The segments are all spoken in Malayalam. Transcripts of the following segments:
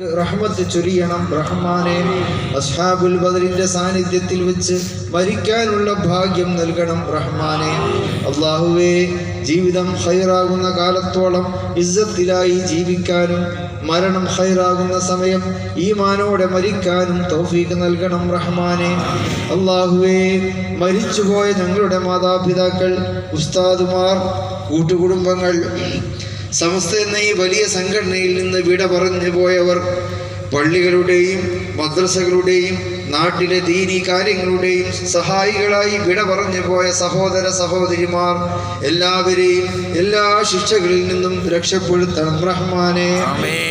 റഹ്മത്ത് ചൊരിയണം. റഹ്മാനെ അസ്ഹാബുൽ ബദറിന്റെ സാന്നിധ്യത്തിൽ വെച്ച് മരിക്കാനുള്ള ഭാഗ്യം നൽകണം റഹ്മാനെ. അള്ളാഹുവേ ജീവിതം ഹൈറാകുന്ന കാലത്തോളം ഇസ്സത്തിലായി ജീവിക്കാനും മരണം ഹൈറാകുന്ന സമയം ഈമാനോടെ മരിക്കാനും തൗഫീഖ് നൽകണം റഹ്മാനെ. അള്ളാഹുവേ മരിച്ചുപോയ ഞങ്ങളുടെ മാതാപിതാക്കൾ ഉസ്താദുമാർ കൂട്ടുകുടുംബങ്ങൾ സമസ്ത എന്ന ഈ വലിയ സംഘടനയിൽ നിന്ന് വിട പറഞ്ഞു പോയവർ പള്ളികളുടെയും മദ്രസകളുടെയും നാട്ടിലെ ദീനി കാര്യങ്ങളുടെയും സഹായികളായി വിട പറഞ്ഞു പോയ സഹോദര സഹോദരിമാർ എല്ലാവരെയും എല്ലാ ശിക്ഷകളിൽ നിന്നും രക്ഷപ്പെടുത്തണം. റഹ്മാനെ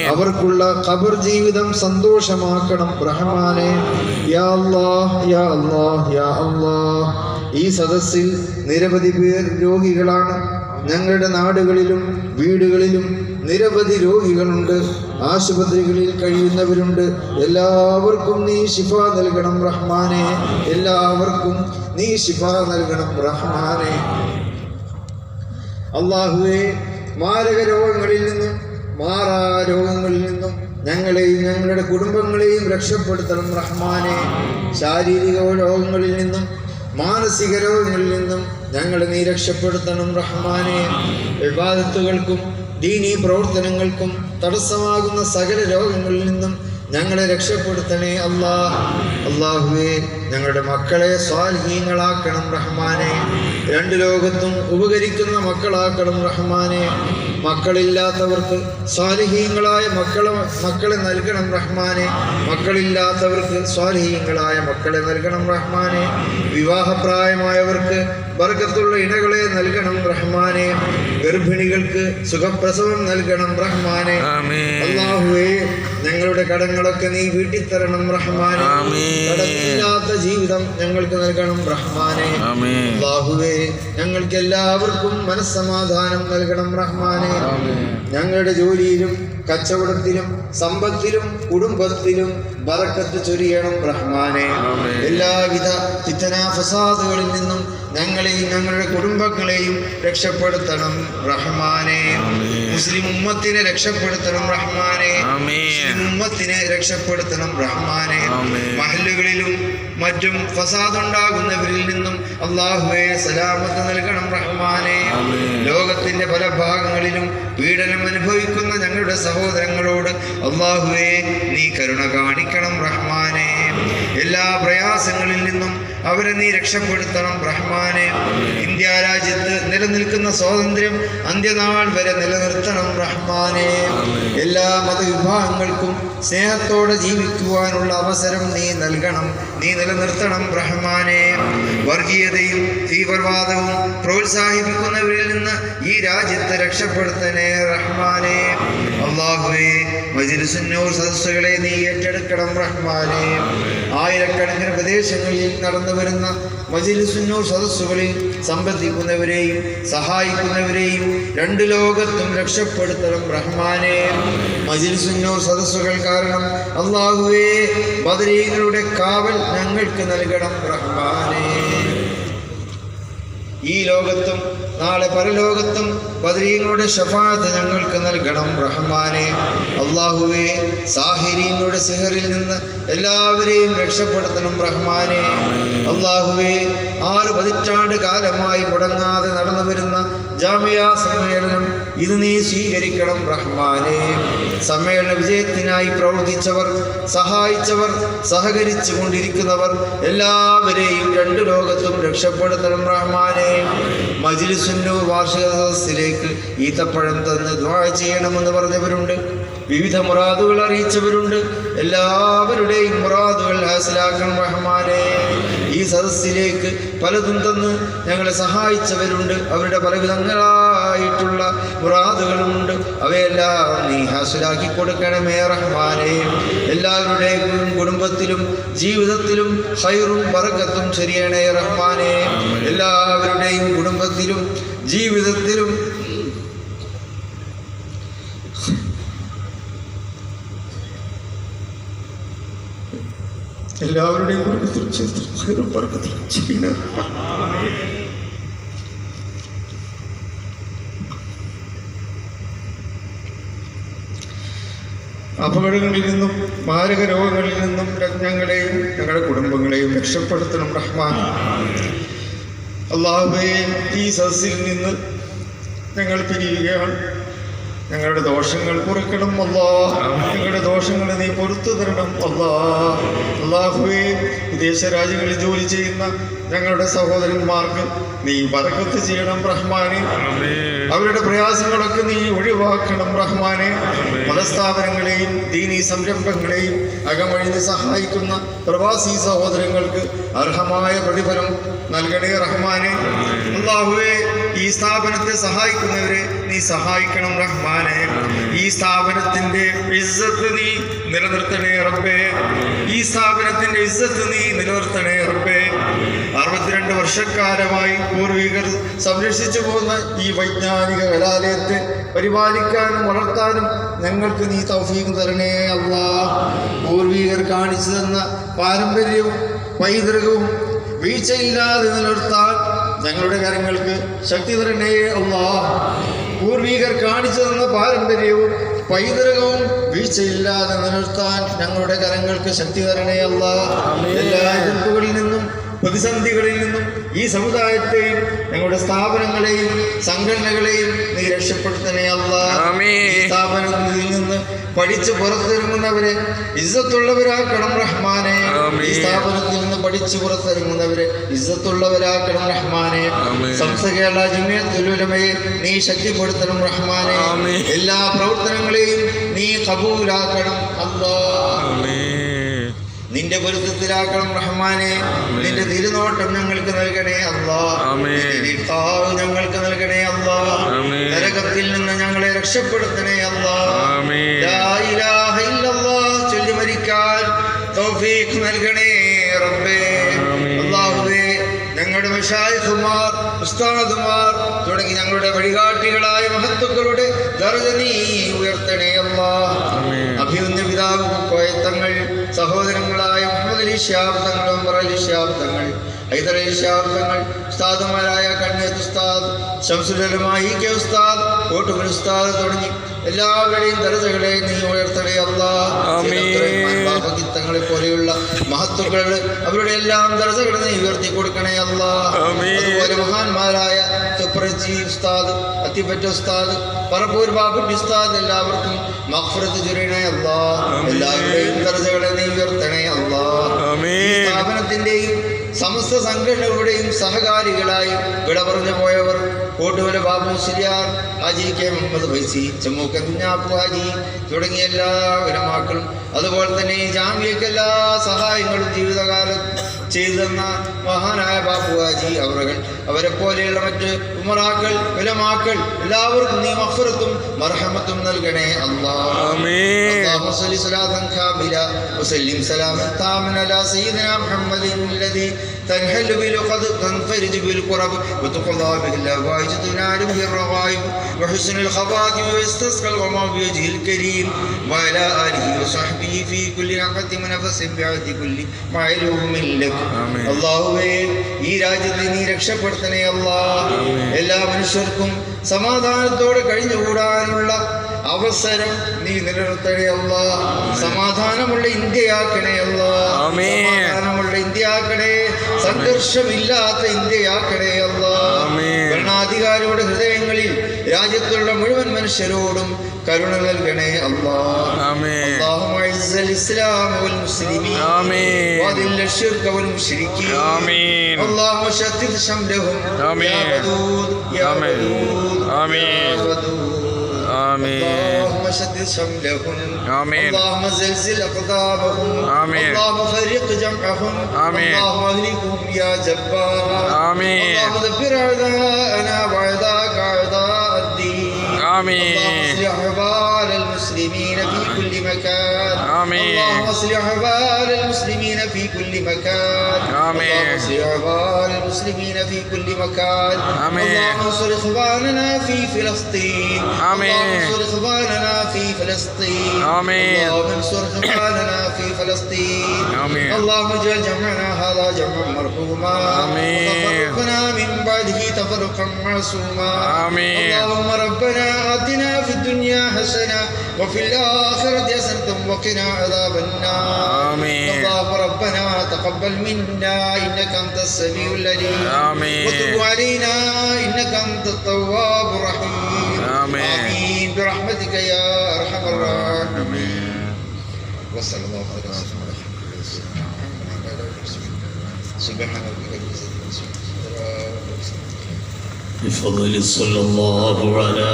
അവർക്കുള്ള ഖബർ ജീവിതം സന്തോഷമാക്കണം. റഹ്മാനെ യാ അല്ലാഹ് യാ അല്ലാഹ് യാ അല്ലാഹ്. ഈ സദസ്സിൽ നിരവധി പേർ രോഗികളാണ്. ഞങ്ങളുടെ നാടുകളിലും വീടുകളിലും നിരവധി രോഗികളുണ്ട് ആശുപത്രികളിൽ കഴിയുന്നവരുണ്ട്. എല്ലാവർക്കും നീ ശിഫ നൽകണം റഹ്മാനെ. എല്ലാവർക്കും നീ ശിഫ നൽകണം റഹ്മാനെ. അള്ളാഹുവെ മാരക രോഗങ്ങളിൽ നിന്നും മാറാ രോഗങ്ങളിൽ നിന്നും ഞങ്ങളെയും ഞങ്ങളുടെ കുടുംബങ്ങളെയും രക്ഷപ്പെടുത്തണം റഹ്മാനെ. ശാരീരിക രോഗങ്ങളിൽ നിന്നും മാനസിക രോഗങ്ങളിൽ നിന്നും ഞങ്ങളെ നീ രക്ഷപ്പെടുത്തണം റഹ്മാനെ. വിവാദത്തുകൾക്കും ദീനീ പ്രവർത്തനങ്ങൾക്കും തടസ്സമാകുന്ന സകല രോഗങ്ങളിൽ നിന്നും ഞങ്ങളെ രക്ഷപ്പെടുത്തണേ അല്ലാ. അള്ളാഹുവേ ഞങ്ങളുടെ മക്കളെ സ്വാൽഹീങ്ങളാക്കണം റഹ്മാനെ. രണ്ട് ലോകത്തും ഉപകരിക്കുന്ന മക്കളാക്കണം റഹ്മാനെ. മക്കളില്ലാത്തവർക്ക് സ്വാലിഹീങ്ങളായ മക്കളെ മക്കളെ നൽകണം റഹ്മാനെ. മക്കളില്ലാത്തവർക്ക് സ്വാലിഹീങ്ങളായ മക്കളെ നൽകണം റഹ്മാനെ. വിവാഹപ്രായമായവർക്ക് വർഗത്തുള്ള ഇണകളെ നൽകണം റഹ്മാനെ. ഗർഭിണികൾക്ക് സുഖപ്രസവം നൽകണം റഹ്മാനെ. അള്ളാഹുവേ ഞങ്ങളുടെ കടങ്ങളൊക്കെ നീ വീട്ടിൽ തരണം റഹ്മാനെ കടമില്ലാത്ത ജീവിതം ഞങ്ങൾക്ക് നൽകണം റഹ്മാനെ. ബാഹുവേ ഞങ്ങൾക്ക് എല്ലാവർക്കും മനസ്സമാധാനം നൽകണം റഹ്മാനെ. ഞങ്ങളുടെ ജോലിയിലും കച്ചവടത്തിലും സമ്പത്തിലും കുടുംബത്തിലും ബറക്കത്ത് ചൊരിയണം റഹ്മാനെ. എല്ലാവിധ ഫസാദുകളിൽ നിന്നും ഞങ്ങളെയും ഞങ്ങളുടെ കുടുംബങ്ങളെയും രക്ഷപ്പെടുത്തണം റഹ്മാനെ. മുസ്ലിം ഉമ്മത്തിനെ രക്ഷപ്പെടുത്തണം റഹ്മാനെ. ഉമ്മത്തിനെ രക്ഷപ്പെടുത്തണം. റഹ്മാനെ മഹല്ലുകളിലും മറ്റും ഫസാദുണ്ടാകുന്നവരിൽ നിന്നും അള്ളാഹുവെ സലാമത്ത് നൽകണം റഹ്മാനെ. ലോകത്തിന്റെ പല ഭാഗങ്ങളിലും പീഡനം അനുഭവിക്കുന്ന ഞങ്ങളുടെ സഹോദരങ്ങളോട് അള്ളാഹുവെ നീ കരുണ കാണിക്കണം റഹ്മാനെ. എല്ലാ പ്രയാസങ്ങളിൽ നിന്നും അവരെ നീ രക്ഷപ്പെടുത്തണം റഹ്മാനെ. ഇന്ത്യ രാജ്യത്ത് നിലനിൽക്കുന്ന സ്വാതന്ത്ര്യം അന്ത്യനാൾ വരെ നിലനിർത്തണം റഹ്മാനെ. എല്ലാ മതവിഭാഗങ്ങൾക്കും സ്നേഹത്തോടെ ജീവിക്കുവാനുള്ള അവസരം നീ നൽകണം. നീ നിലനിർത്തണം റഹ്മാനെ. വർഗീയതയും തീവ്രവാദവും പ്രോത്സാഹിപ്പിക്കുന്നവരിൽ നിന്ന് ഈ രാജ്യത്തെ രക്ഷപ്പെടുത്തണേ റഹ്മാനെ. അള്ളാഹുവേ മജിലിസുന്നൂർ സദസ്സുകളെ നീ ഏറ്റെടുക്കണം റഹ്മാനെ. ആയിരക്കണക്കിന് പ്രദേശങ്ങളിൽ നടന്നു വരുന്ന മജിലിസുന്നൂർ സദസ്സുകളിൽ സംബന്ധിക്കുന്നവരെയും സഹായിക്കുന്നവരെയും രണ്ട് ലോകത്തും രക്ഷപ്പെടുത്തണം റഹ്മാനെ. മജിലിസുന്നൂർ സദസ്സുകൾ കാരണം അള്ളാഹുവേ ബദരീകളുടെ കാവൽ ഞങ്ങൾക്ക് നൽകണം റഹ്മാനെ. ഈ ലോകത്തും നാളെ പരലോകത്തും ബദരീങ്ങളുടെ ഷഫാത്ത് ഞങ്ങൾക്ക് നൽകണം. റഹ്മാനെ അള്ളാഹുവെ സാഹിരീങ്ങളുടെ സിഹറിൽ നിന്ന് എല്ലാവരെയും രക്ഷപ്പെടുത്തണം റഹ്മാനെ. അള്ളാഹുവെ ആറ് പതിറ്റാണ്ട് കാലമായി മുടങ്ങാതെ നടന്നു വരുന്ന ജാമിയ സമ്മേളനം ഇത് നീ സ്വീകരിക്കണം റഹ്മാനെ. സമ്മേളന വിജയത്തിനായി പ്രവർത്തിച്ചവർ സഹായിച്ചവർ സഹകരിച്ചു കൊണ്ടിരിക്കുന്നവർ എല്ലാവരെയും രണ്ടു ലോകത്തും രക്ഷപ്പെടുത്തണം റഹ്മാനെ. മജിലിസുന്നൂർ വാർഷിക സദസ്സിലേക്ക് ഈത്തപ്പഴം തന്ന് ദ്വാ ചെയ്യണമെന്ന് പറഞ്ഞവരുണ്ട്. വിവിധ മുറാദുകൾ അറിയിച്ചവരുണ്ട്. എല്ലാവരുടെയും മുറാദുകൾ ഹാസിലാക്കണം റഹ്മാനെ ഈ സദസ്സിലേക്ക് പലതും തന്ന് ഞങ്ങളെ സഹായിച്ചവരുണ്ട്. അവരുടെ പലവിധങ്ങളായിട്ടുള്ള മുറാദുകളുമുണ്ട്. അവയെല്ലാം നീ ഹാസിലാക്കി കൊടുക്കണമേ റഹ്മാനെ. എല്ലാവരുടെയും കുടുംബത്തിലും ജീവിതത്തിലും ഹൈറും പറക്കത്തും ശരിയണേ റഹ്മാനെ. എല്ലാവരുടെയും കുടുംബത്തിലും ജീവിതത്തിലും എല്ലാവരുടെയും അപകടങ്ങളിൽ നിന്നും മാരക രോഗങ്ങളിൽ നിന്നും ഞങ്ങളെയും ഞങ്ങളുടെ കുടുംബങ്ങളെയും രക്ഷപ്പെടുത്തണം റഹ്മാൻ. അള്ളാഹുവേ ഈ സദസ്സിൽ നിന്ന് ഞങ്ങൾ പിരിയുകയാണ്. ഞങ്ങളുടെ ദോഷങ്ങൾ കുറയ്ക്കണം അല്ലാ ഞങ്ങളുടെ ദോഷങ്ങൾ നീ പൊറത്തു തരണം അല്ലാ അള്ളാഹുവേ വിദേശ രാജ്യങ്ങളിൽ ജോലി ചെയ്യുന്ന ഞങ്ങളുടെ സഹോദരന്മാർക്ക് നീ വറക്കത്ത് ചെയ്യണം റഹ്മാനെ. അവരുടെ പ്രയാസങ്ങളൊക്കെ നീ ഒഴിവാക്കണം റഹ്മാനെ. മതസ്ഥാപനങ്ങളെയും ദീനി സംരംഭങ്ങളെയും അകമഴിഞ്ഞ് സഹായിക്കുന്ന പ്രവാസി സഹോദരങ്ങൾക്ക് അർഹമായ പ്രതിഫലം നൽകണേ റഹ്മാനെ. അള്ളാഹുവേ ഈ സ്ഥാപനത്തെ സഹായിക്കുന്നവരെ നീ സഹായിക്കണം റഹ്മാനെ. ഈ സ്ഥാപനത്തിന്റെ ഇസ്സത്ത് നീ നിലനിർത്തണേ റബ്ബേ. ഈ സ്ഥാപനത്തിന്റെ ഇസ്സത്ത് നീ നിലനിർത്തണേ റബ്ബേ. അറുപത്തിരണ്ട് വർഷക്കാലമായി പൂർവികർ സംരക്ഷിച്ചു പോകുന്ന ഈ വൈജ്ഞാനിക കലാലയത്തെ പരിപാലിക്കാനും വളർത്താനും ഞങ്ങൾക്ക് നീ തൗഫീഖ് തരണേ അള്ളാ. പൂർവികർ കാണിച്ചു തന്ന പാരമ്പര്യവും പൈതൃകവും വീഴ്ചയില്ലാതെ നിലനിർത്താൻ ഞങ്ങളുടെ കാര്യങ്ങൾക്ക് ശക്തി തരണേ അല്ലാ പൂർവികർ കാണിച്ചു തന്ന പാരമ്പര്യവും പൈതൃകവും വീഴ്ചയില്ലാതെ നിലനിർത്താൻ ഞങ്ങളുടെ കരങ്ങൾക്ക് ശക്തി തരണേ അല്ലാ എല്ലാ എതിർപ്പുകളിൽ നിന്നും പ്രതിസന്ധികളിൽ നിന്നും ഈ സമുദായത്തെയും ഞങ്ങളുടെ സ്ഥാപനങ്ങളെയും സംഘടനകളെയും നീ രക്ഷപ്പെടുത്തണേ അല്ല സ്ഥാപനത്തിൽ നിന്ന് പഠിച്ച് പുറത്തിറങ്ങുന്നവരെ ഇസ്സത്തുള്ളവരാക്കണം റഹ്മാനെ. ഈ സ്ഥാപനത്തിൽ നിന്ന് പഠിച്ച് പുറത്തിറങ്ങുന്നവരെ ഇസ്സത്തുള്ളവരാക്കണം റഹ്മാനെ. സംസ്ഥകേരള ജിമ്മത്തുലുലമയെ നീ ശക്തിപ്പെടുത്തണം റഹ്മാനെ. എല്ലാ പ്രവർത്തനങ്ങളെയും നീ കബൂലാക്കണം. അല്ലാ നിന്റെ പൊരുത്തത്തിലാക്കണം റഹ്മാനെ. നിന്റെ തിരുനോട്ടം ഞങ്ങൾക്ക് നൽകണേ അല്ലാവ് ഞങ്ങൾക്ക് നൽകണേ അല്ലാ. നരകത്തിൽ നിന്ന് ഞങ്ങളെ രക്ഷപ്പെടുത്തണേ ചൊല്ലി മരിക്കാൻ തൗഫീഖ് നൽകണേ റബ്ബേ. അല്ലാഹുവേ ഞങ്ങളുടെ മഷായിഖുമാർ ഉസ്താദുമാർ തുടങ്ങി ഞങ്ങളുടെ വഴികാട്ടികളായ ദർജ നീ ഉയർത്തണേ അമ്മ. അഭിമന്യ പിതാവ് കോയത്തങ്ങൾ സഹോദരങ്ങളായ മുഹമ്മദ് അലി ഷിയാബ് തങ്ങൾ ഉമർ അലി ഷിയാബ് തങ്ങൾ ഹൈദർ അലി തങ്ങൾ ഉസ്താദുമാരായ കണ്ണേത്ത് ഉസ്താദ് ഷംസുലമായി കെ ഉസ്താദ് കോട്ടുമൽ ഉസ്താദ് തുടങ്ങി എല്ലാവരുടെയും ദർജകളെ നീ ഉയർത്തണേ അല്ലാ. തങ്ങളെ പോലെയുള്ള മഹത്വങ്ങൾ അവരുടെ എല്ലാം ദർജകളെ നീ ഉയർത്തി കൊടുക്കണേ അല്ലാ. അതുപോലെ മഹാന്മാരായ തുപ്രജി ഉസ്താദ് അത്തിപ്പറ്റ ഉസ്താദ് പറപ്പൂർ ബാബുട്ടി ഉസ്താദ് എല്ലാവർക്കും മഖ്ഫറത്ത് ചുരണേ അല്ലാ. എല്ലാവരുടെയും ദർജകളെ നീ ഉയർത്തണേ അല്ലാ. സ്ഥാപനത്തിന്റെയും സമസ്ത സംഘടനകളുടെയും സഹകാരികളായി വിട പറഞ്ഞു പോയവർ കോട്ടുവല ബാബു മുസ്ലിയാർ ഹാജി കെ മുഹമ്മദ് ഫൈസി ചെമ്മൂക്കൻ കുഞ്ഞാപ്പു ഹാജി തുടങ്ങിയ എല്ലാ വിനമാക്കളും അതുപോലെ തന്നെ ജാമ്യക്ക് എല്ലാ സഹായങ്ങളും ജീവിതകാലം ചെയ്തു തന്ന മഹാനായ ബാബു ഹാജി അവറുകൾ അവരെ പോലെയുള്ള മറ്റ് ഉമറാക്കൾ വിലമാക്കൾ എല്ലാവർക്കും നീ മഫറത്തും മർഹമത്തും നൽകണേ അള്ളാഹ് اللهم صل صلاة كاملة وسلم سلاما تاما على سيدنا محمد الذي تنحل بالقد تنفرج بالقرب وتقضى به الهوائج تنال به الرغائب وحسن الخواتم ويستسقى الغمام بوجهه الكريم وعلى آله وصحبه في كل نفس ونفس بعد كل معلوم لك അള്ളാഹുവേ ഈ രാജ്യത്തെ നീ രക്ഷപ്പെടുത്തണേ അല്ലാ എല്ലാ മനുഷ്യർക്കും സമാധാനത്തോടെ കഴിഞ്ഞുകൂടാനുള്ള അവസരം നീ നിലനിർത്തണേ അല്ല സമാധാനമുള്ള ഇന്ത്യയാക്കണേ അല്ല സമാധാനമുള്ള ഇന്ത്യയാക്കണേ. സംഘർഷമില്ലാത്ത ഇന്ത്യയാക്കണേ അല്ല ഭരണാധികാരിയുടെ ഹൃദയങ്ങളിൽ രാജ്യത്തുള്ള മുഴുവൻ മനുഷ്യരോടും കരുണ നൽകണേ അല്ലാ اللهم اعز الاسلام والمسلمين واذل الشرك والمشركين آمين. اللهم شتت شملهم آمين. يا ودود يا آمين. ودود آمين. يا ودود آمين اللهم شدد شملهم آمين. اللهم زلزل أقدامهم آمين. اللهم فرق جمعهم آمين. اللهم أهلكهم يا جبار آمين. اللهم دبر أعداءنا وأعداءك أعداء الدين آمين. مكان آمين. اللهم اصلح أحوال المسلمين في كل مكان آمين. اللهم اصلح أحوال المسلمين في كل مكان آمين. اللهم انصر إخواننا في فلسطين آمين. اللهم انصر إخواننا في فلسطين آمين. اللهم انصر إخواننا في فلسطين آمين. اللهم اجعل جمعنا هذا جمعا مرحوما آمين. وتفرقنا من بعده تفرقا معصوما آمين. اللهم ربنا آتنا في الدنيا حسنة وفي الآخرة حسنة وقنا عذاب النار. آمين. اللهم ربنا تقبل منا إنك أنت السميع العليم. آمين. وتب علينا إنك أنت التواب الرحيم. آمين. آمين. برحمتك يا أرحم الراحمين. وصلى الله على سيدنا محمد سبحان ربك يصفون بفضل صلى الله على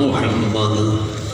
محمد.